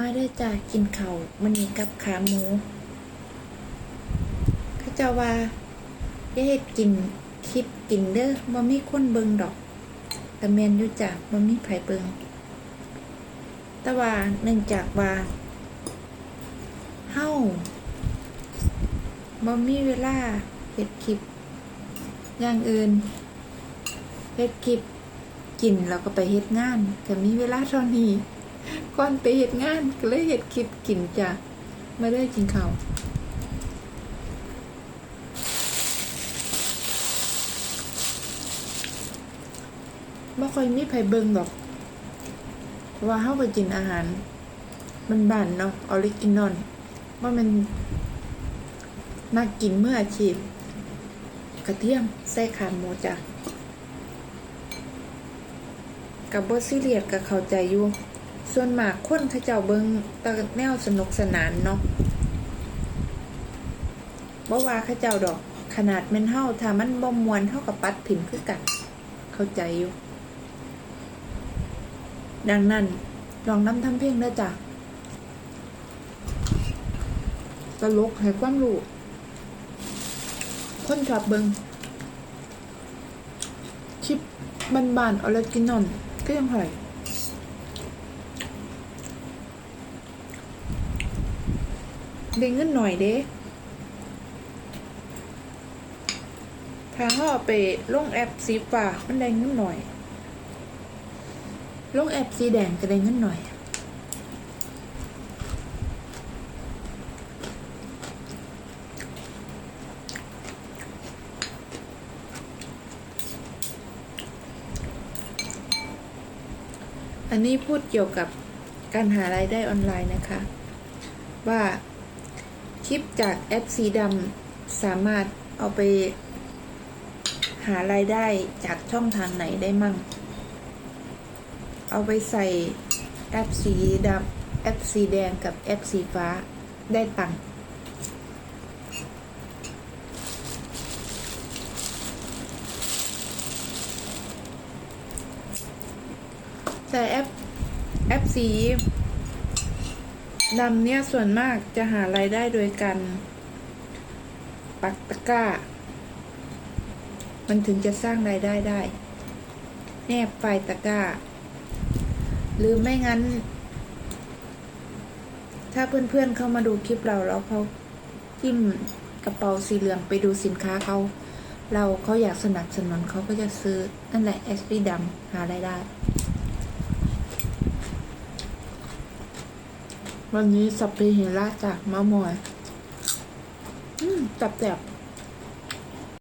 มาได้อจ้ากินเขาวมันนี้กับขาหมูเข้าเจ้าว่าอย่าเฮ็ดกินคลิปกินเด้อบ่มีคนเบิงดอกแต่แมนอยู่จ้ะบ่มีไผเบิงแต่ว่าเนื่องจากว่าเฮาบ่มีเวลาเฮ็ดคลิปอย่างอื่นเฮ็ดคลิปกินแล้วก็ไปเฮ็ดงานก็มีเวลาเท่านี้ ก่อนไปเฮ็ดงานก็เลยเฮ็ดคลิปกินจ้ะมาได้กินข้าวบ่ค่อยมีไผเบิ่งดอก ว่าเฮาไปกินอาหาร มันบ้านเนาะออริจินอลว่ามันมากินเมื่ออาชีพ กระเทียมใส่ขาหมูจ้ะกับบซีเรียสกับเข้าใจอยู่ ส่วนมากคนเขาเจ้าเบิงตะแนวสนุกสนานเนาะบ่ว่าเขาเจ้าดอก ขนาดแม่นเฮาถ้ามันบ่มวนเฮากับปัดถิ่มคือกัน เข้าใจอยู่ ดังนั้นลองนำทำเพลงเด้จ้ะตลกให้ความรู้คนชอบเบิงคลิปบานๆออริจินอลก็ยังไง ได้เงินหน่อยเด้ถ้าเขาเอไปลงแอปสีฟ้ามันได้เงินหน่อย ลงแอปสีแดงก็ได้เงินหน่อย อันนี้พูดเกี่ยวกับการหารายได้ออนไลน์นะคะ ว่า คลิปจากแอปสีดำสามารถเอาไป หารายได้จากช่องทางไหนได้มั่ง เอาไปใส่แอปสีดำแอปสีแดงกับแอปสีฟ้าได้ตังค์แต่แอปแอปสี ดำเนี่ยส่วนมากจะหารายได้โดยการปักตะกร้า มันถึงจะสร้างรายได้ได้ แนบไฟตะกร้า หรือไม่งั้น ถ้าเพื่อนๆเข้ามาดูคลิปเราแล้วเขาจิ้มกระเป๋าสีเหลืองไปดูสินค้าเขาเราเขาอยากสนับสนุนเขาก็จะซื้อนั่นแหละแอสปีดำหารายได้ วันนี้สับเพเหระจากมะมอย อืมจับแจบ